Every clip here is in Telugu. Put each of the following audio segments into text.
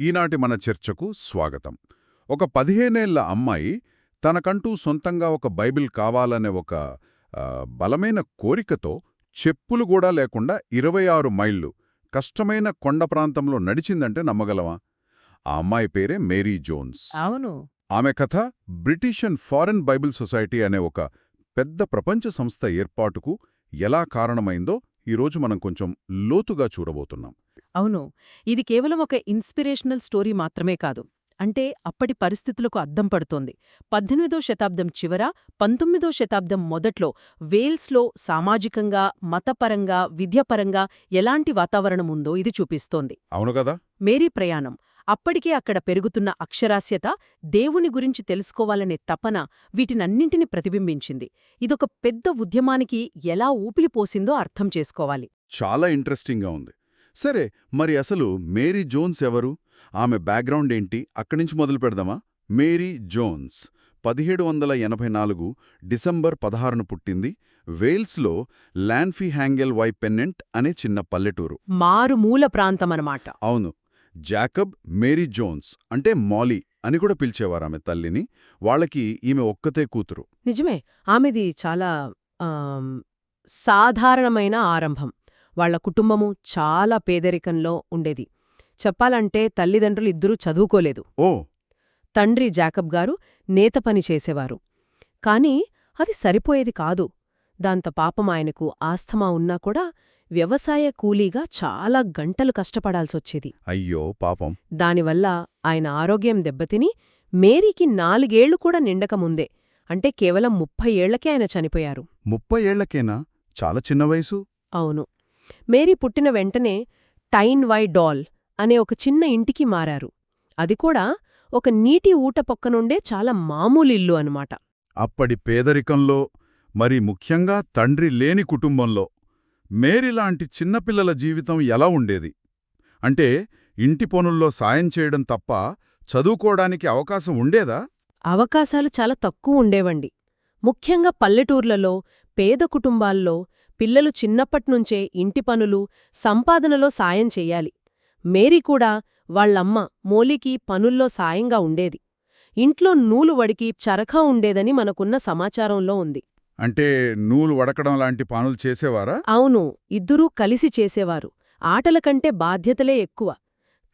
ఈనాటి మన చర్చకు స్వాగతం. ఒక పదిహేనేళ్ళ అమ్మాయి తనకంటూ సొంతంగా ఒక బైబిల్ కావాలనే ఒక బలమైన కోరికతో చెప్పులు కూడా లేకుండా ఇరవై ఆరు మైళ్ళు కష్టమైన కొండ ప్రాంతంలో నడిచిందంటే నమ్మగలమా ఆ అమ్మాయి పేరే మేరీ జోన్స్. అవును. ఆమె కథ British and foreign Bible society అనే ఒక పెద్ద ప్రపంచ సంస్థ ఏర్పాటుకు ఎలా కారణమైందో ఈరోజు మనం కొంచెం లోతుగా చూడబోతున్నాం. అవును. ఇది కేవలం ఒక ఇన్స్పిరేషనల్ స్టోరీ మాత్రమే కాదు. అంటే అప్పటి పరిస్థితులకు అద్దం పడుతోంది. పద్దెనిమిదో శతాబ్దం చివర పంతొమ్మిదో శతాబ్దం మొదట్లో వేల్స్లో సామాజికంగా మతపరంగా విద్యపరంగా ఎలాంటి వాతావరణం ఉందో ఇది చూపిస్తోంది. అవును కదా? మేరీ ప్రయాణం. అప్పటికే అక్కడ పెరుగుతున్న అక్షరాస్యత దేవుని గురించి తెలుసుకోవాలనే తపన వీటినన్నింటిని ప్రతిబింబించింది. ఇదొక పెద్ద ఉద్యమానికి ఎలా ఊపిలిపోసిందో అర్థం చేసుకోవాలి. చాలా ఇంట్రెస్టింగ్గా ఉంది. సరే మరి అసలు మేరీ జోన్స్ ఎవరు? ఆమె బ్యాక్గ్రౌండ్ ఏంటి? అక్కడి నుంచి మొదలు పెడదామా? మేరీ జోన్స్ పదిహేడు వందల ఎనభై నాలుగు డిసెంబర్ పదహారును పుట్టింది. వేల్స్లో లాన్ఫీ హ్యాంగెల్ వై పెన్నెంట్ అనే చిన్న పల్లెటూరు. మారుమూల ప్రాంతమనమాట. అవును. జాకబ్ మేరీ జోన్స్ అంటే మాలీ అని కూడా పిలిచేవారు ఆమె తల్లిని. వాళ్ళకి ఈమె ఒక్కతే కూతురు. నిజమే ఆమెది చాలా సాధారణమైన ఆరంభం. వాళ్ళ కుటుంబము చాలా పేదరికంలో ఉండేది. చెప్పాలంటే తల్లిదండ్రులు ఇద్దరూ చదువుకోలేదు. ఓ! తండ్రి జాకబ్ గారు నేత పని చేసేవారు. కాని అది సరిపోయేది కాదు. దాంతో పాపం ఆయనకు ఆస్థమా ఉన్నా కూడా వ్యవసాయ కూలీగా చాలా గంటలు కష్టపడాల్సొచ్చేది. అయ్యో పాపం. దానివల్ల ఆయన ఆరోగ్యం దెబ్బతిని మేరీకి నాలుగేళ్ళు కూడా నిండకముందే అంటే కేవలం ముప్పై ఏళ్ళకే ఆయన చనిపోయారు. ముప్పై ఏళ్ళకేనా? చాలా చిన్న వయసు. అవును. మేరీ పుట్టిన వెంటనే టైన్ వై డాల్ అనే ఒక చిన్న ఇంటికి మారారు. అది కూడా ఒక నీటి ఊట పక్కనుండే చాలా మామూలిల్లు అనమాట అప్పటి పేదరికంలో మరి ముఖ్యంగా తండ్రి లేని కుటుంబంలో మేరీలాంటి చిన్నపిల్లల జీవితం ఎలా ఉండేది? అంటే ఇంటి పనుల్లో సాయం చేయడం తప్ప చదువుకోవడానికి అవకాశం ఉండేదా? అవకాశాలు చాలా తక్కువ ఉండేవండి. ముఖ్యంగా పల్లెటూర్లలో పేద కుటుంబాల్లో పిల్లలు చిన్నప్పట్నుంచే ఇంటి పనులు సంపాదనలో సాయం చెయ్యాలి మేరీ కూడా వాళ్ళమ్మ మోలికి పనుల్లో సాయంగా ఉండేది. ఇంట్లో నూలు వడికి చరఖా ఉండేదని మనకున్న సమాచారంలో ఉంది. అంటే నూలు వడకడం లాంటి పనులు చేసేవారా? అవును ఇద్దరూ కలిసి చేసేవారు. ఆటల కంటే బాధ్యతలే ఎక్కువ.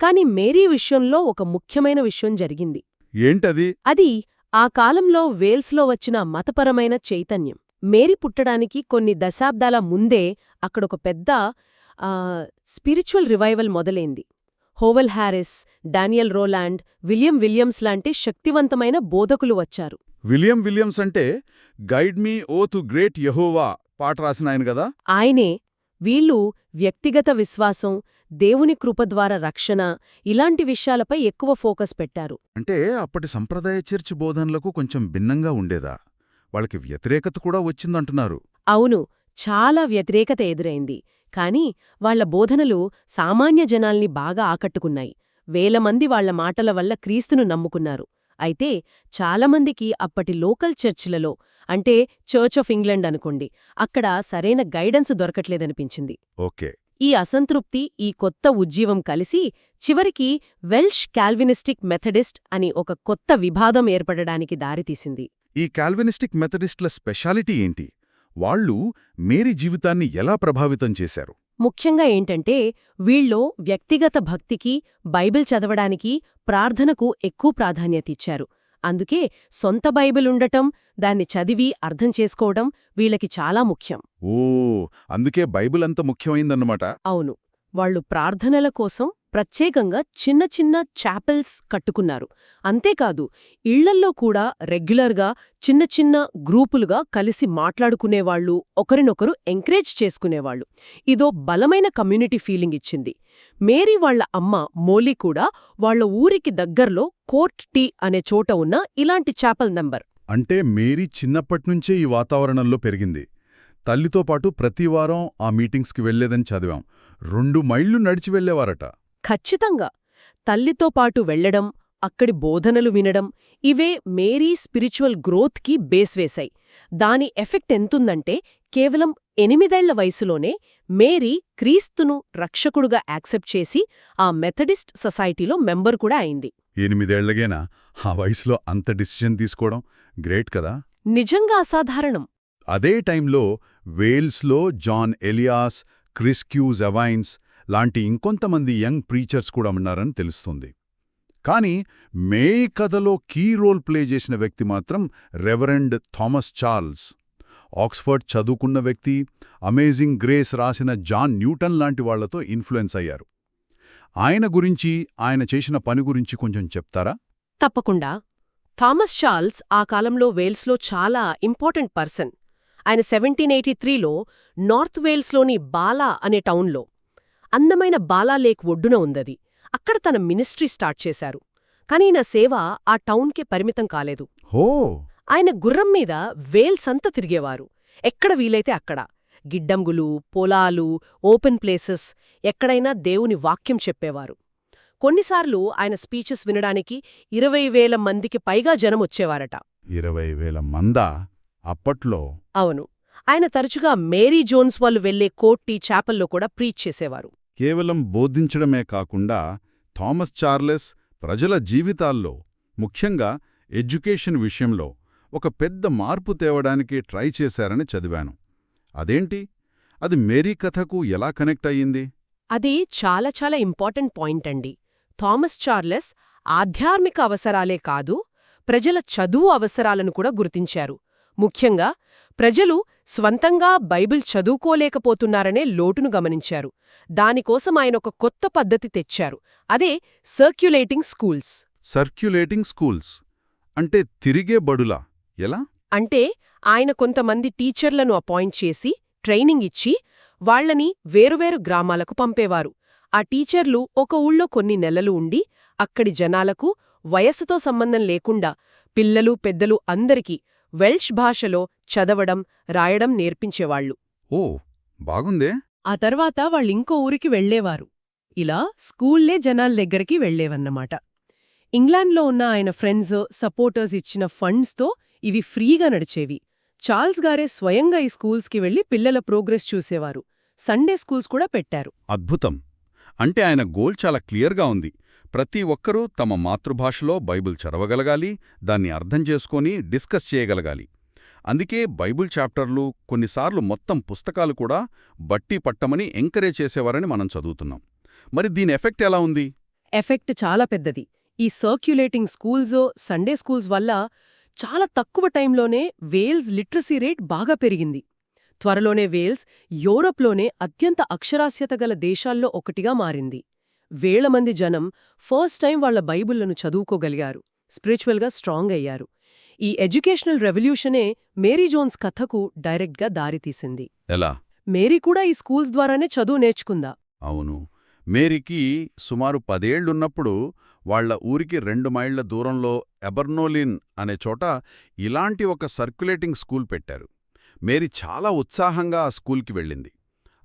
కాని మేరీ విషయంలో ఒక ముఖ్యమైన విషయం జరిగింది. ఏంటది? అది ఆ కాలంలో వేల్స్లో వచ్చిన మతపరమైన చైతన్యం. మేరీ పుట్టడానికి కొన్ని దశాబ్దాల ముందే అక్కడొక పెద్ద స్పిరిచువల్ రివైవల్ మొదలైంది. Howell Harris Daniel Rowland William Williams లాంటి శక్తివంతమైన బోధకులు వచ్చారు. విలియం విలియమ్స్ అంటే guide me O to great యహోవా పాట రాసిన ఆయన కదా? ఆయనే వీళ్ళు వ్యక్తిగత విశ్వాసం దేవుని కృప ద్వారా రక్షణ ఇలాంటి విషయాలపై ఎక్కువ ఫోకస్ పెట్టారు. అంటే అప్పటి సంప్రదాయ చర్చి బోధనలకు కొంచెం భిన్నంగా ఉండేదా? వాళ్ళకి వ్యతిరేకత కూడా వచ్చిందంటున్నారు. అవును చాలా వ్యతిరేకత ఎదురైంది. కాని వాళ్ళ బోధనలు సామాన్య జనాల్ని బాగా ఆకట్టుకున్నాయి. వేల మంది వాళ్ళ మాటల వల్ల క్రీస్తును నమ్ముకున్నారు. అయితే చాలామందికి అప్పటి లోకల్ చర్చిలలో అంటే చర్చ్ ఆఫ్ ఇంగ్లండ్ అనుకోండి అక్కడ సరైన గైడెన్స్ దొరకట్లేదనిపించింది. ఓకే. ఈ అసంతృప్తి ఈ కొత్త ఉజ్జీవం కలిసి చివరికి వెల్ష్ కాల్వినిస్టిక్ మెథడిస్ట్ అని ఒక కొత్త విభాదం ఏర్పడడానికి దారితీసింది. ఈ కాల్వినిస్టిక్ మెథడిస్ట్ల స్పెషాలిటీ ఏంటి? వాళ్ళు మేరీ జీవితాన్ని ఎలా ప్రభావితం చేశారు? ముఖ్యంగా ఏంటంటే వీళ్ళో వ్యక్తిగత భక్తికి బైబిల్ చదవడానికి ప్రార్థనకు ఎక్కువ ప్రాధాన్యత ఇచ్చారు. అందుకే సొంత బైబిల్ ఉండటం దాన్ని చదివి అర్థం చేసుకోవడం వీళ్ళకి చాలా ముఖ్యం. ఓ అందుకే బైబిల్ అంత ముఖ్యమైందన్నమాట. అవును. వాళ్ళు ప్రార్థనల కోసం ప్రత్యేకంగా చిన్న చిన్న చాపెల్స్ కట్టుకున్నారు. అంతేకాదు ఇళ్ళల్లో కూడా రెగ్యులర్గా చిన్న చిన్న గ్రూపులుగా కలిసి మాట్లాడుకునేవాళ్ళు ఒకరినొకరు ఎంకరేజ్ చేసుకునేవాళ్ళు ఇదో బలమైన కమ్యూనిటీ ఫీలింగ్ ఇచ్చింది. మేరీ వాళ్ళ అమ్మ మోలీ కూడా వాళ్ళ ఊరికి దగ్గర్లో కోర్ట్ టీ అనే చోట ఉన్న ఇలాంటి చాపల్ నంబర్. అంటే మేరీ చిన్నప్పట్నుంచే ఈ వాతావరణంలో పెరిగింది. తల్లితో పాటు ప్రతివారం ఆ మీటింగ్స్కి వెళ్ళేదని చదివాం. రెండు మైళ్ళు నడిచి వెళ్ళేవారట ఖచ్చితంగా తల్లితో పాటు వెళ్ళడం అక్కడి బోధనలు వినడం ఇవే మేరీ స్పిరిచువల్ గ్రోత్కి బేస్ వేశాయి. దాని ఎఫెక్ట్ ఎంతుందంటే కేవలం ఎనిమిదేళ్ళ వయసులోనే మేరీ క్రీస్తును రక్షకుడుగా యాక్సెప్ట్ చేసి ఆ మెథడిస్ట్ సొసైటీలో మెంబర్ కూడా అయింది. ఎనిమిదేళ్ళగేనా ఆ వయసులో అంత డిసిషన్ తీసుకోవడం గ్రేట్ కదా? నిజంగా అసాధారణం. అదే టైంలో వేల్స్లో జాన్ ఎలియాస్ క్రిస్క్యూజ్ అవైన్స్ లాంటి ఇంకొంతమంది యంగ్ ప్రీచర్స్ కూడా ఉన్నారని తెలుస్తుంది. కానీ మే కథలో కీ రోల్ ప్లే చేసిన వ్యక్తి మాత్రం రెవరెండ్ థామస్ చార్ల్స్. ఆక్స్ఫర్డ్ చదువుకున్న వ్యక్తి అమేజింగ్ గ్రేస్ రాసిన జాన్ న్యూటన్ లాంటి వాళ్ళతో ఇన్ఫ్లుయెన్స్ అయ్యారు. ఆయన గురించి ఆయన చేసిన పని గురించి కొంచెం చెప్తారా? తప్పకుండా. థామస్ చార్ల్స్ ఆ కాలంలో వేల్స్లో చాలా ఇంపార్టెంట్ పర్సన్. ఆయన సెవెంటీన్ ఎయిటీ త్రీలో నార్త్ వేల్స్లోని బాలా అనే టౌన్లో అందమైన బాలా లేక్ ఒడ్డున ఉందది. అక్కడ తన మినిస్ట్రీ స్టార్ట్ చేశారు. కానీ ఈయన సేవ ఆ టౌన్కే పరిమితం కాలేదు. హో! ఆయన గుర్రం మీద వేల్స్ అంతా తిరిగేవారు. ఎక్కడ వీలైతే అక్కడ. గిడ్డంగులు పొలాలు ఓపెన్ ప్లేసెస్ ఎక్కడైనా దేవుని వాక్యం చెప్పేవారు. కొన్నిసార్లు ఆయన స్పీచెస్ వినడానికి ఇరవై వేల మందికి పైగా జనం వచ్చేవారట. ఇరవై వేల మందా? అప్పట్లో. అవును. ఆయన తరచుగా మేరీ జోన్స్ వాళ్ళు వెళ్ళే కోట్టి చాపల్లో కూడా ప్రీచ్ చేసేవారు. కేవలం బోధించడమే కాకుండా థామస్ చార్లెస్ ప్రజల జీవితాల్లో ముఖ్యంగా ఎడ్యుకేషన్ విషయంలో ఒక పెద్ద మార్పు తేవడానికి ట్రై చేశారని చదివాను. అదేంటి? అది మేరీ కథకు ఎలా కనెక్ట్ అయ్యింది? అది చాలా చాలా ఇంపార్టెంట్ పాయింట్ అండి. థామస్ చార్లెస్ ఆధ్యాత్మిక అవసరాలే కాదు ప్రజల చదువు అవసరాలను కూడా గుర్తించారు. ముఖ్యంగా ప్రజలు స్వంతంగా బైబిల్ చదువుకోలేకపోతున్నారనే లోటును గమనించారు. దానికోసం ఆయన ఒక కొత్త పద్ధతి తెచ్చారు. అదే సర్క్యులేటింగ్ స్కూల్స్. Circulating schools. అంటే తిరిగే బడులా. ఎలా? అంటే ఆయన కొంతమంది టీచర్లను అపాయింట్ చేసి ట్రైనింగ్ ఇచ్చి వాళ్ళని వేరువేరు గ్రామాలకు పంపేవారు. ఆ టీచర్లు ఒక ఊళ్ళో కొన్ని నెలలు ఉండి అక్కడి జనాలకు వయస్సుతో సంబంధం లేకుండా పిల్లలు పెద్దలు అందరికీ వెల్ష్ భాషలో చదవడం రాయడం నేర్పించేవాళ్ళు ఓ బాగుందే. ఆ తర్వాత వాళ్ళింకో ఊరికి వెళ్ళేవారు ఇలా స్కూల్లే జనాల దగ్గరికి వెళ్ళేవన్నమాట ఇంగ్లాండ్లో ఉన్న ఆయన ఫ్రెండ్స్ సపోర్టర్స్ ఇచ్చిన ఫండ్స్తో ఇవి ఫ్రీగా నడిచేవి. చార్ల్స్ గారే స్వయంగా ఈ స్కూల్స్కి వెళ్ళి పిల్లల ప్రోగ్రెస్ చూసేవారు. సండే స్కూల్స్ కూడా పెట్టారు. అద్భుతం. అంటే ఆయన గోల్ చాలా క్లియర్గా ఉంది. ప్రతి ఒక్కరూ తమ మాతృభాషలో బైబిల్ చదవగలగాలి దాన్ని అర్థం చేసుకొని డిస్కస్ చేయగలగాలి. అందుకే బైబిల్ చాప్టర్లు కొన్నిసార్లు మొత్తం పుస్తకాలు కూడా బట్టి పట్టమని ఎంకరేజ్ చేసేవారని మనం చదువుతున్నాం. మరి దీని ఎఫెక్ట్ ఎలా ఉంది? ఎఫెక్ట్ చాలా పెద్దది. ఈ సర్క్యులేటింగ్ స్కూల్స్ సండే స్కూల్స్ వల్ల చాలా తక్కువ టైంలోనే వేల్స్ లిటరసీ రేట్ బాగా పెరిగింది. త్వరలోనే వేల్స్ యూరోప్లోనే అత్యంత అక్షరాస్యత గల దేశాల్లో ఒకటిగా మారింది. వేల మంది జనం ఫస్ట్ టైం వాళ్ళ బైబిళ్ళను చదువుకోగలిగారు స్పిరిచువల్గా స్ట్రాంగ్ అయ్యారు. ఈ ఎడ్యుకేషనల్ రెవల్యూషనే మేరీ జోన్స్ కథకు డైరెక్ట్గా దారితీసింది. ఎలా? మేరీ కూడా ఈ స్కూల్స్ ద్వారానే చదువు నేర్చుకుందా? అవును. మేరీకి సుమారు పదేళ్ళున్నప్పుడు వాళ్ళ ఊరికి రెండు మైళ్ళ దూరంలో ఎబర్నోలిన్ అనే చోట ఇలాంటి ఒక సర్క్యులేటింగ్ స్కూల్ పెట్టారు. మేరీ చాలా ఉత్సాహంగా ఆ స్కూల్కి వెళ్ళింది.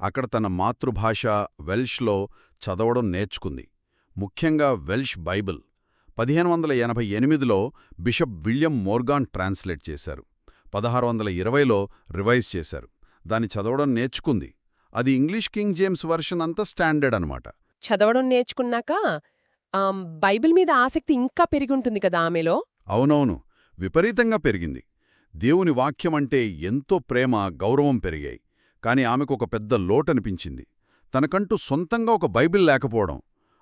అక్కడ తన మాతృభాష వెల్ష్లో చదవడం నేర్చుకుంది. ముఖ్యంగా వెల్ష్ బైబిల్. పదిహేను వందల ఎనభై ఎనిమిదిలో బిషప్ విలియం మోర్గాన్ ట్రాన్స్లేట్ చేశారు. పదహారు వందల ఇరవైలో రివైజ్ చేశారు. దాన్ని చదవడం నేర్చుకుంది. అది ఇంగ్లీష్ కింగ్ జేమ్స్ వర్షన్ అంతా స్టాండర్డ్ అనమాట చదవడం నేర్చుకున్నాక బైబిల్ మీద ఆసక్తి ఇంకా పెరిగుంటుంది కదా ఆమెలో? అవునవును. విపరీతంగా పెరిగింది. దేవుని వాక్యమంటే ఎంతో ప్రేమ గౌరవం పెరిగాయి. కాని ఆమెకు ఒక పెద్ద లోటనిపించింది. తనకంటూ సొంతంగా ఒక బైబిల్ లేకపోవడం.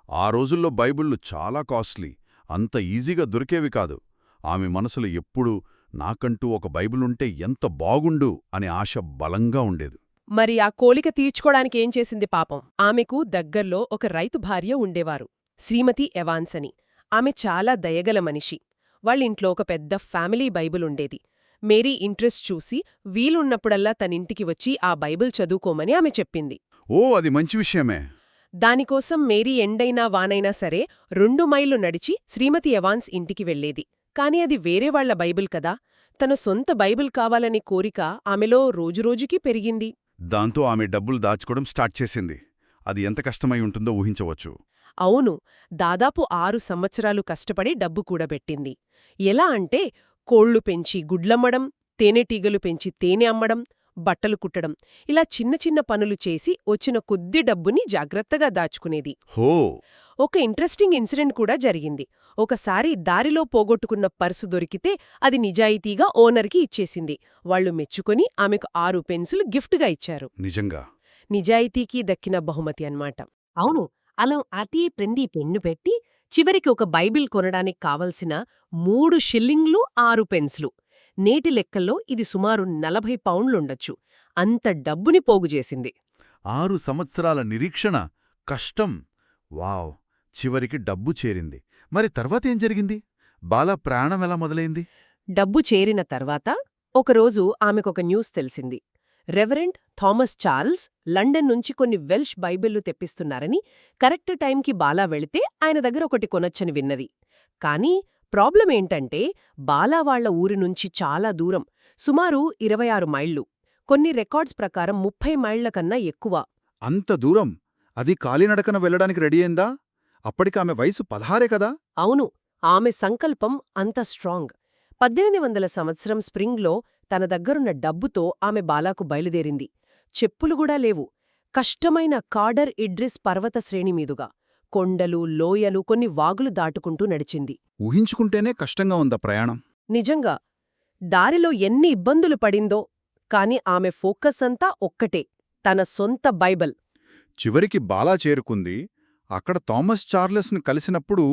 ఆ రోజుల్లో బైబిళ్ళు చాలా కాస్ట్లీ. అంత ఈజీగా దొరికేవి కాదు. ఆమె మనసులో ఎప్పుడూ నాకంటూ ఒక బైబిలుంటే ఎంత బాగుండు అనే ఆశ బలంగా ఉండేది. మరి ఆ కోలిక తీర్చుకోడానికి ఏం చేసింది పాపం? ఆమెకు దగ్గర్లో ఒక రైతు భార్య ఉండేవారు. శ్రీమతి ఎవాన్స్ అని ఆమె చాలా దయగల మనిషి. వాళ్ళింట్లో ఒక పెద్ద ఫ్యామిలీ బైబిల్ ఉండేది మేరీ ఇంట్రెస్ట్ చూసి వీలున్నప్పుడల్లా తనింటికి వచ్చి ఆ బైబిల్ చదువుకోమని ఆమె చెప్పింది. ఓ అది మంచి విషయమే. దానికోసం మేరీ ఎండైనా వానైనా సరే రెండు మైళ్ళు నడిచి శ్రీమతి ఎవాన్స్ ఇంటికి వెళ్ళేది కాని అది వేరే వాళ్ళ బైబిల్ కదా. తన సొంత బైబిల్ కావాలనే కోరిక ఆమెలో రోజురోజుకీ పెరిగింది. దాంతో ఆమె డబ్బులు దాచుకోవడం స్టార్ట్ చేసింది. అది ఎంత కష్టమై ఉంటుందో ఊహించవచ్చు. అవును దాదాపు ఆరు సంవత్సరాలు కష్టపడి డబ్బు కూడబెట్టింది. ఎలా అంటే కోళ్ళు పెంచి గుడ్లమ్మడం తేనెటీగలు పెంచి తేనె అమ్మడం బట్టలు కుట్టడం ఇలా చిన్న చిన్న పనులు చేసి వచ్చిన కొద్ది డబ్బుని జాగ్రత్తగా దాచుకునేది. హో! ఒక ఇంట్రెస్టింగ్ ఇన్సిడెంట్ కూడా జరిగింది. ఒకసారి దారిలో పోగొట్టుకున్న పర్సు దొరికితే అది నిజాయితీగా ఓనర్కి ఇచ్చేసింది. వాళ్ళు మెచ్చుకొని ఆమెకు ఆరు పెన్సులు గిఫ్ట్గా ఇచ్చారు. నిజంగా? నిజాయితీకి దక్కిన బహుమతి అన్మాట అవును. అలా అతి ప్రెంది పెన్ను పెట్టి చివరికి ఒక బైబిల్ కొనడానికి కావలసిన మూడు షిల్లింగ్లు ఆరు పెన్సులు. నేటి లెక్కల్లో ఇది సుమారు నలభై పౌండ్లుండొచ్చు. అంత డబ్బుని పోగుచేసింది ఆరు సంవత్సరాల నిరీక్షణ కష్టం. వావ్! చివరికి డబ్బు చేరింది. మరి తర్వాతేం జరిగింది? బాల ప్రాణం ఎలా మొదలైంది? డబ్బు చేరిన తర్వాత ఒకరోజు ఆమెకొక న్యూస్ తెలిసింది. రెవరెండ్ థామస్ చార్ల్స్ లండన్ నుంచి కొన్ని వెల్ష్ బైబిళ్ళు తెప్పిస్తున్నారని కరెక్ట్ టైంకి బాలా వెళితే ఆయన దగ్గర ఒకటి కొనొచ్చని విన్నది. కానీ ప్రాబ్లం ఏంటంటే బాలా వాళ్ళ ఊరి నుంచి చాలా దూరం సుమారు ఇరవై ఆరు మైళ్ళు కొన్ని రికార్డ్స్ ప్రకారం ముప్పై మైళ్ళ కన్నా ఎక్కువ. అంత దూరం? అది కాలినడకన వెళ్ళడానికి రెడీ అయిందా? అప్పటికి ఆమె వయసు పదహారే కదా? అవును ఆమె సంకల్పం అంత స్ట్రాంగ్. పద్దెనిమిది వందల సంవత్సరం స్ప్రింగ్లో తన దగ్గరున్న డబ్బుతో ఆమె బాలాకు బయలుదేరింది. చెప్పులుగూడా లేవు. కష్టమైన కాడర్ ఇడ్రిస్ పర్వత శ్రేణి మీదుగా కొండలు లోయలు కొన్ని వాగులు దాటుకుంటూ నడిచింది. ఊహించుకుంటేనే కష్టంగా ఉందా ప్రయాణం? నిజంగా. దారిలో ఎన్ని ఇబ్బందులు పడిందో కాని ఆమె ఫోకస్ అంతా ఒక్కటే తన సొంత బైబిల్. చివరికి బాలా చేరుకుంది. అక్కడ థామస్ చార్లెస్ని కలిసినప్పుడు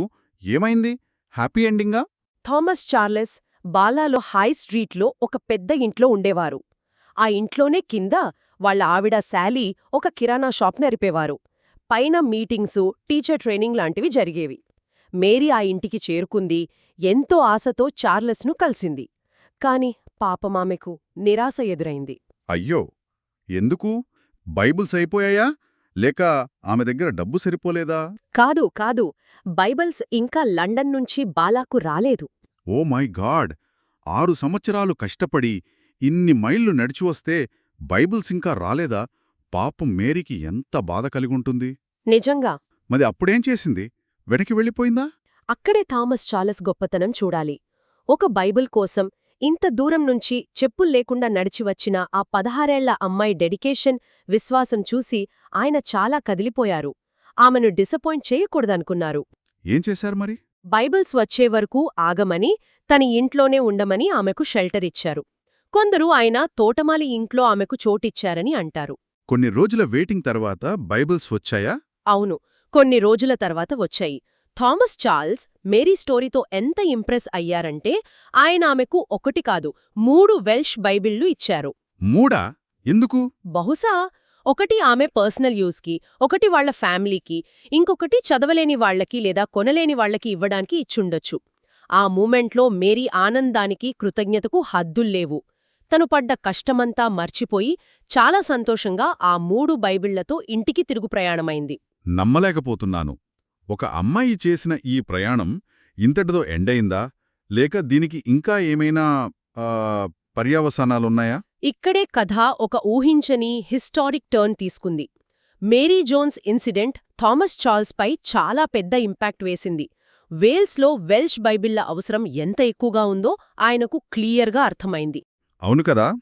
ఏమైంది? హ్యాపీ ఎండింగా? థామస్ చార్లెస్ బాలాలో హై స్ట్రీట్లో ఒక పెద్ద ఇంట్లో ఉండేవారు. ఆ ఇంట్లోనే కింద వాళ్ళ ఆవిడ శాలీ ఒక కిరాణా షాప్ నరిపేవారు పైన మీటింగ్సు టీచర్ ట్రైనింగ్ లాంటివి జరిగేవి. మేరీ ఆ ఇంటికి చేరుకుంది ఎంతో ఆశతో చార్లెస్ను కలిసింది. కాని పాపమామెకు నిరాశ ఎదురైంది. అయ్యో! ఎందుకు? బైబుల్స్ అయిపోయాయా? లేక ఆమె దగ్గర డబ్బు సరిపోలేదా? కాదు కాదు. బైబిల్స్ ఇంకా లండన్ నుంచి బాలాకు రాలేదు. Oh my God! ఆరు సంవత్సరాలు కష్టపడి ఇన్ని మైళ్ళు నడిచి వస్తే బైబిల్స్ ఇంకా రాలేదా? పాపం మేరీకి ఎంత బాధ కలిగుంటుంది. నిజంగా. మరి అప్పుడేం చేసింది? వెనక్కి వెళ్ళిపోయిందా? అక్కడే థామస్ చార్లెస్ గొప్పతనం చూడాలి. ఒక బైబిల్ కోసం ఇంత దూరం నుంచి చెప్పుల్లేకుండా నడిచి వచ్చిన ఆ పదహారేళ్ళ అమ్మాయి డెడికేషన్ విశ్వాసం చూసి ఆయన చాలా కదిలిపోయారు. ఆమెను డిసప్పాయింట్ చేయకూడదనుకున్నారు. ఏం చేశారు మరి? బైబిల్స్ వచ్చే వరకు ఆగమని తన ఇంట్లోనే ఉండమని ఆమెకు షెల్టర్ ఇచ్చారు. కొందరు ఆయన తోటమాలి ఇంట్లో ఆమెకు చోటిచ్చారని అంటారు. కొన్ని రోజుల వెయిటింగ్ తర్వాత బైబిల్స్ వచ్చాయా? అవును కొన్ని రోజుల తర్వాత వచ్చాయి. థామస్ చార్ల్స్ మేరీ స్టోరీతో ఎంత ఇంప్రెస్ అయ్యారంటే ఆయన ఆమెకు ఒకటి కాదు మూడు వెల్ష్ బైబిళ్ళు ఇచ్చారు. మూడా? ఎందుకు? బహుశా ఒకటి ఆమె పర్సనల్ యూస్కి ఒకటి వాళ్ళ ఫ్యామిలీకి ఇంకొకటి చదవలేని వాళ్ళకి లేదా కొనలేని వాళ్ళకి ఇవ్వడానికి ఇచ్చుండొచ్చు. ఆ మూమెంట్లో మేరీ ఆనందానికి కృతజ్ఞతకు హద్దుల్లేవు తను పడ్డ కష్టమంతా మర్చిపోయి చాలా సంతోషంగా ఆ మూడు బైబిళ్ళతో ఇంటికి తిరుగు ప్రయాణమైంది. నమ్మలేకపోతున్నాను. ఒక అమ్మాయి చేసిన ఈ ప్రయాణం ఇంతటితో ఎండయిందా లేక దీనికి ఇంకా ఏమైనా పర్యావసానాలున్నాయా? ఇక్కడే కథ ఒక ఊహించని హిస్టారిక్ టర్న్ తీసుకుంది. మేరీ జోన్స్ ఇన్సిడెంట్ థామస్ చార్ల్స్పై చాలా పెద్ద ఇంపాక్ట్ వేసింది. వేల్స్లో వెల్ష్ బైబిళ్ళ అవసరం ఎంత ఎక్కువగా ఉందో ఆయనకు క్లియర్గా అర్థమైంది. అవును కదా?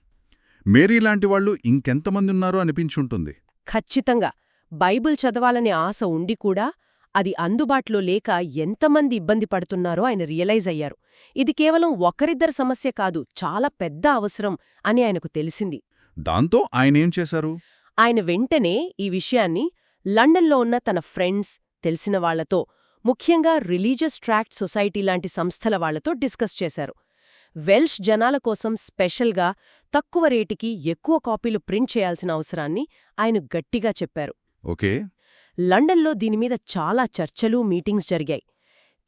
మేరీ లాంటి వాళ్ళు ఇంకెంతమంది ఉన్నారో అనిపించుంటుంది. ఖచ్చితంగా. బైబిల్ చదవాలనే ఆశ ఉండి కూడా అది అందుబాటులో లేక ఎంతమంది ఇబ్బంది పడుతున్నారో ఆయన రియలైజ్ అయ్యారు. ఇది కేవలం ఒకరిద్దరి సమస్య కాదు చాలా పెద్ద అవసరం అని ఆయనకు తెలిసింది. దాంతో ఆయనేం చేశారు? ఆయన వెంటనే ఈ విషయాన్ని లండన్లో ఉన్న తన ఫ్రెండ్స్ తెలిసిన వాళ్ళతో ముఖ్యంగా రిలీజియస్ ట్రాక్ట్ సొసైటీ లాంటి సంస్థల వాళ్ళతో డిస్కస్ చేశారు. వెల్ష్ జనాల కోసం స్పెషల్గా తక్కువ రేటుకి ఎక్కువ కాపీలు ప్రింట్ చేయాల్సిన అవసరాన్ని ఆయన గట్టిగా చెప్పారు. ఓకే. లండన్లో దీనిమీద చాలా చర్చలు మీటింగ్స్ జరిగాయి.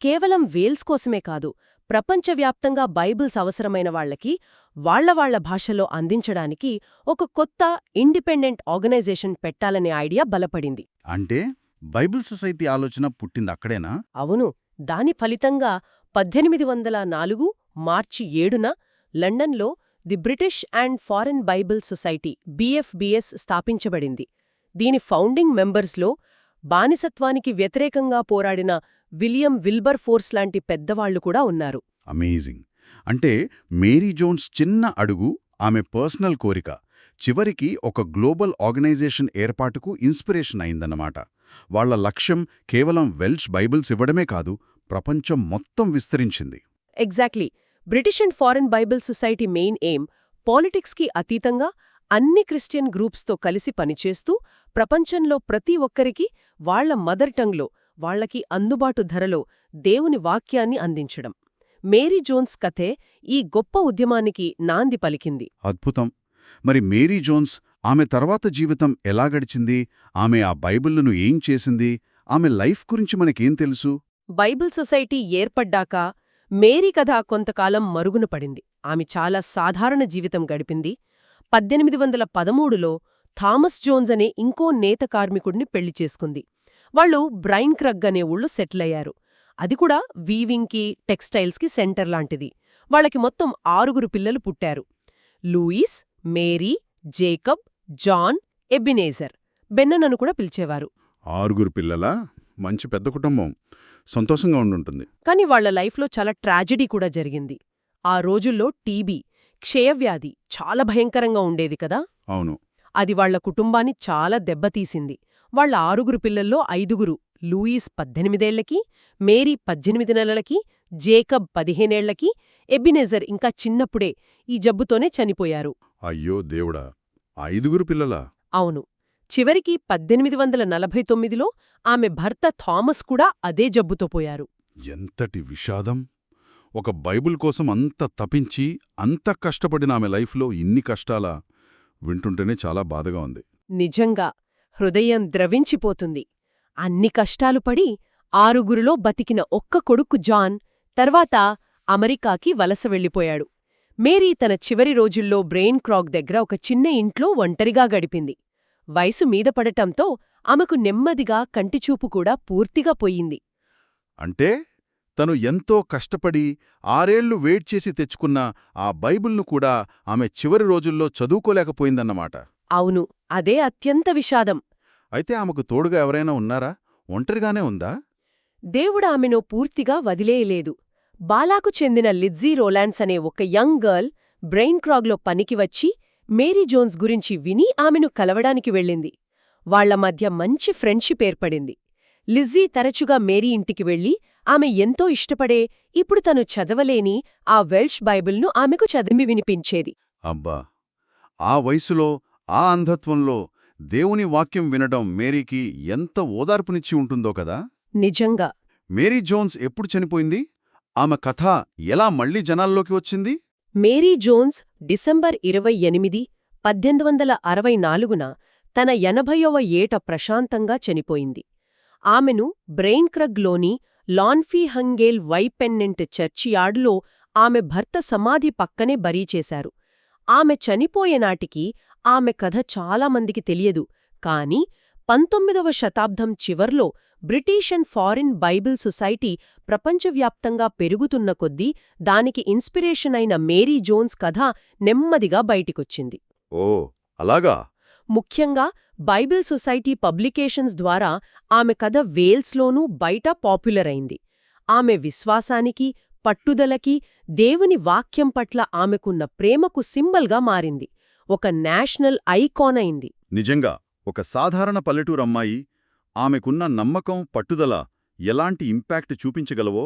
కేవలం వేల్స్ కోసమే కాదు ప్రపంచవ్యాప్తంగా బైబిల్స్ అవసరమైన వాళ్ళకి వాళ్ళ వాళ్ళ భాషలో అందించడానికి ఒక కొత్త ఇండిపెండెంట్ ఆర్గనైజేషన్ పెట్టాలనే ఐడియా బలపడింది. అంటే బైబిల్ సొసైటీ ఆలోచన పుట్టింది అక్కడేనా? అవును దాని ఫలితంగా పద్దెనిమిది వందల నాలుగు మార్చి ఏడున లండన్లో the British and foreign Bible society BFBS స్థాపించబడింది. దీని ఫౌండింగ్ మెంబర్స్లో బానిసత్వానికి వ్యతిరేకంగా పోరాడిన విలియం విల్బర్ ఫోర్స్ లాంటి పెద్దవాళ్ళు కూడా ఉన్నారు. అమేజింగ్. అంటే మేరీ జోన్స్ చిన్న అడుగు ఆమె పర్సనల్ కోరిక. చివరికి ఒక గ్లోబల్ ఆర్గనైజేషన్ ఏర్పాటుకు ఇన్స్పిరేషన్ అయిందన్నమాట. వాళ్ళ లక్ష్యం కేవలం వెల్ష్ బైబిల్స్ ఇవ్వడమే కాదు ప్రపంచం మొత్తం విస్తరించింది. Exactly. British and foreign Bible society main aim పాలిటిక్స్కి అతీతంగా అన్ని క్రిస్టియన్ గ్రూప్స్తో కలిసి పనిచేస్తూ ప్రపంచంలో ప్రతి ఒక్కరికి వాళ్ళ మదర్ టంగ్లో వాళ్ళకి అందుబాటు ధరలో దేవుని వాక్యాన్ని అందించడం. మేరీ జోన్స్ కథే ఈ గొప్ప ఉద్యమానికి నాంది పలికింది. అద్భుతం. మరి మేరీ జోన్స్ ఆమె తర్వాత జీవితం ఎలా గడిచింది? ఆమె ఆ బైబిళ్ళను ఏం చేసింది? ఆమె లైఫ్ గురించి మనకేం తెలుసు? బైబిల్ సొసైటీ ఏర్పడ్డాక మేరీ కథ కొంతకాలం మరుగున పడింది. ఆమె చాలా సాధారణ జీవితం గడిపింది. పద్దెనిమిది వందల పదమూడులో థామస్ జోన్స్ అనే ఇంకో నేత కార్మికుడిని పెళ్ళి చేసుకుంది. వాళ్ళు బ్రైన్ క్రగ్ అనే ఊళ్ళో సెటిల్ అయ్యారు. అది కూడా వీవింగ్కి టెక్స్టైల్స్కి సెంటర్ లాంటిది. వాళ్ళకి మొత్తం ఆరుగురు పిల్లలు పుట్టారు. Lewis Mary Jacob John Ebenezer బెన్ననను కూడా పిలిచేవారు. ఆరుగురు పిల్లలా? మంచి పెద్ద కుటుంబం. సంతోషంగా ఉండుంటుంది. కాని వాళ్ళ లైఫ్లో చాలా ట్రాజెడీ కూడా జరిగింది. ఆ రోజుల్లో టీబీ క్షయవ్యాధి చాలా భయంకరంగా ఉండేది కదా? అవును. అది వాళ్ళ కుటుంబాన్ని చాలా దెబ్బతీసింది. వాళ్ళ ఆరుగురు పిల్లల్లో ఐదుగురు లూయిస్ పద్దెనిమిదేళ్ళకి మేరీ పద్దెనిమిది నెలలకి జేకబ్ పదిహేనేళ్ళకి ఎబినెజర్ ఇంకా చిన్నప్పుడే ఈ జబ్బుతోనే చనిపోయారు. అయ్యో దేవుడా! ఐదుగురు పిల్లలా? అవును. చివరికి పద్దెనిమిది వందల నలభై తొమ్మిదిలో ఆమె భర్త థామస్ కూడా అదే జబ్బుతో పోయారు. ఎంతటి విషాదం! ఒక బైబిల్ కోసం అంత తపించి అంత కష్టపడిన ఆమె లైఫ్లో ఇన్ని కష్టాలా వింటుంటేనే చాలా బాధగా ఉంది. నిజంగా హృదయం ద్రవించిపోతుంది. అన్ని కష్టాలు పడి ఆరుగురిలో బతికిన ఒక్క కొడుకు జాన్ తర్వాత అమెరికాకి వలస వెళ్ళిపోయాడు. మేరీ తన చివరి రోజుల్లో బ్రెయిన్ క్రాక్ దగ్గర ఒక చిన్న ఇంట్లో ఒంటరిగా గడిపింది. వయసు మీద పడటంతో ఆమెకు నెమ్మదిగా కంటిచూపు కూడా పూర్తిగా పోయింది. అంటే తను ఎంతో కష్టపడి ఆరేళ్ళు వెయిట్ చేసి తెచ్చుకున్న ఆ బైబిల్ను కూడా ఆమె చివరి రోజుల్లో చదువుకోలేకపోయిందన్నమాట. అవును అదే అత్యంత విషాదం. అయితే ఆమెకు తోడుగా ఎవరైనా ఉన్నారా? ఒంటరిగానే ఉందా? దేవుడు ఆమెను పూర్తిగా వదిలేయలేదు. బాలాకు చెందిన లిజ్జీ రోలాండ్స్ అనే ఒక యంగ్ గర్ల్ బ్రెయిన్ క్రాగ్లో పనికి వచ్చి మేరీ జోన్స్ గురించి విని ఆమెను కలవడానికి వెళ్ళింది. వాళ్ళ మధ్య మంచి ఫ్రెండ్షిప్ ఏర్పడింది. లిజ్జీ తరచుగా మేరీ ఇంటికి వెళ్ళి ఆమె ఎంతో ఇష్టపడే ఇప్పుడు తను చదవలేని ఆ వెల్ష్ బైబిల్ను ఆమెకు చదివి వినిపించేది. అబ్బా! ఆ వయసులో ఆ అంధత్వంలో దేవుని వాక్యం వినడం మేరీకి ఎంత ఓదార్పునిచ్చి ఉంటుందో కదా! నిజంగా. మేరీ జోన్స్ ఎప్పుడు చనిపోయింది? ఆమె కథ ఎలా మళ్ళీ జనాల్లోకి వచ్చింది? మేరీ జోన్స్ డిసెంబర్ ఇరవై ఎనిమిది పద్దెనిమిది వందల అరవై నాలుగున తన ఎనభైవ ఏట ప్రశాంతంగా చనిపోయింది. ఆమెను బ్రెయిన్ క్రగ్లోని లాన్ఫీ హంగేల్ వైపెన్నెంట్ చర్చియార్డులో ఆమె భర్త సమాధి పక్కనే బరీచేశారు ఆమె చనిపోయేనాటికి ఆమె కథ చాలామందికి తెలియదు. కాని పంతొమ్మిదవ శతాబ్దం చివర్లో British and foreign Bible society ప్రపంచవ్యాప్తంగా పెరుగుతున్న కొద్దీ దానికి ఇన్స్పిరేషన్ అయిన మేరీ జోన్స్ కథ నెమ్మదిగా బయటికొచ్చింది. ఓ అలాగా? ముఖ్యంగా బైబిల్ సొసైటీ పబ్లికేషన్స్ ద్వారా ఆమె కథ వేల్స్లోనూ బయట పాపులర్ అయింది. ఆమె విశ్వాసానికి పట్టుదలకి దేవుని వాక్యం పట్ల ఆమెకున్న ప్రేమకు సింబల్గా మారింది. ఒక నేషనల్ ఐకాన్ అయింది. నిజంగా ఒక సాధారణ పల్లెటూరమ్మాయి ఆమెకున్న నమ్మకం పట్టుదల ఎలాంటి ఇంపాక్ట్ చూపించగలవో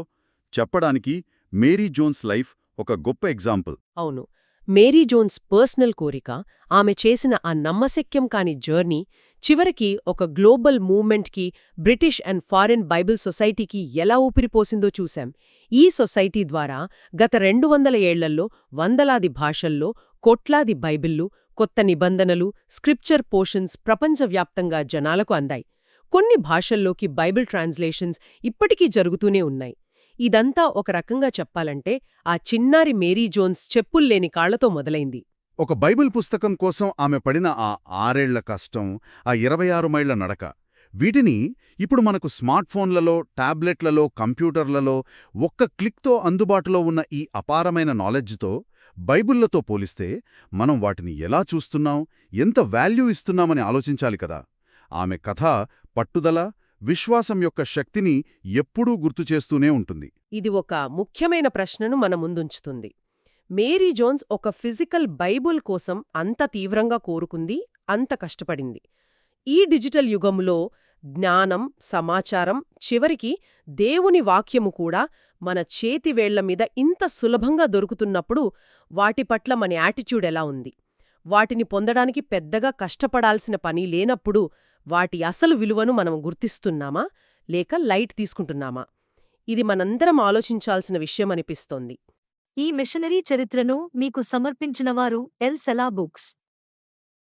చెప్పడానికి మేరీ జోన్స్ లైఫ్ ఒక గొప్ప ఎగ్జాంపుల్. అవును. మేరీ జోన్స్ పర్సనల్ కోరిక ఆమె చేసిన ఆ నమ్మశక్యం కాని జర్నీ చివరికి ఒక గ్లోబల్ మూవ్మెంట్కి బ్రిటిష్ అండ్ ఫారిన్ బైబిల్ సొసైటీకి ఎలా ఊపిరిపోసిందో చూశాం. ఈ సొసైటీ ద్వారా గత రెండు వందల ఏళ్ళలో వందలాది భాషల్లో కోట్లాది బైబిళ్ళు కొత్త నిబంధనలు స్క్రిప్చర్ పోషన్స్ ప్రపంచవ్యాప్తంగా జనాలకు అందాయి. కొన్ని భాషల్లోకి బైబిల్ ట్రాన్స్లేషన్స్ ఇప్పటికీ జరుగుతూనే ఉన్నాయి. ఇదంతా ఒక రకంగా చెప్పాలంటే ఆ చిన్నారి మేరీ జోన్స్ చెప్పుల్లేని కాళ్ళతో మొదలైంది. ఒక బైబిల్ పుస్తకం కోసం ఆమె పడిన ఆ ఆరేళ్ళ కష్టం ఆ ఇరవై ఆరు మైళ్ళ నడక వీటిని ఇప్పుడు మనకు స్మార్ట్ ఫోన్లలో టాబ్లెట్లలో కంప్యూటర్లలో ఒక్క క్లిక్తో అందుబాటులో ఉన్న ఈ అపారమైన నాలెడ్జ్తో బైబిళ్ళతో పోలిస్తే మనం వాటిని ఎలా చూస్తున్నాం ఎంత వాల్యూ ఇస్తున్నామని ఆలోచించాలి కదా. ఆమె కథ పట్టుదల విశ్వాసం యొక్క శక్తిని ఎప్పుడూ గుర్తుచేస్తూనే ఉంటుంది. ఇది ఒక ముఖ్యమైన ప్రశ్నను మన ముందుంచుతుంది. మేరీ జోన్స్ ఒక ఫిజికల్ బైబుల్ కోసం అంత తీవ్రంగా కోరుకుంది అంత కష్టపడింది. ఈ డిజిటల్ యుగంలో జ్ఞానం సమాచారం చివరికి దేవుని వాక్యము కూడా మన చేతివేళ్ళ మీద ఇంత సులభంగా దొరుకుతున్నప్పుడు వాటి పట్ల మన యాటిట్యూడ్ ఎలా ఉంది? వాటిని పొందడానికి పెద్దగా కష్టపడాల్సిన పని లేనప్పుడు వాటి అసలు విలువను మనం గుర్తిస్తున్నామా? లేక లైట్ తీసుకుంటున్నామా? ఇది మనందరం ఆలోచించాల్సిన విషయం అనిపిస్తోంది. ఈ మిషనరీ చరిత్రను మీకు సమర్పించినవారు ఎల్. సెలా బుక్స్.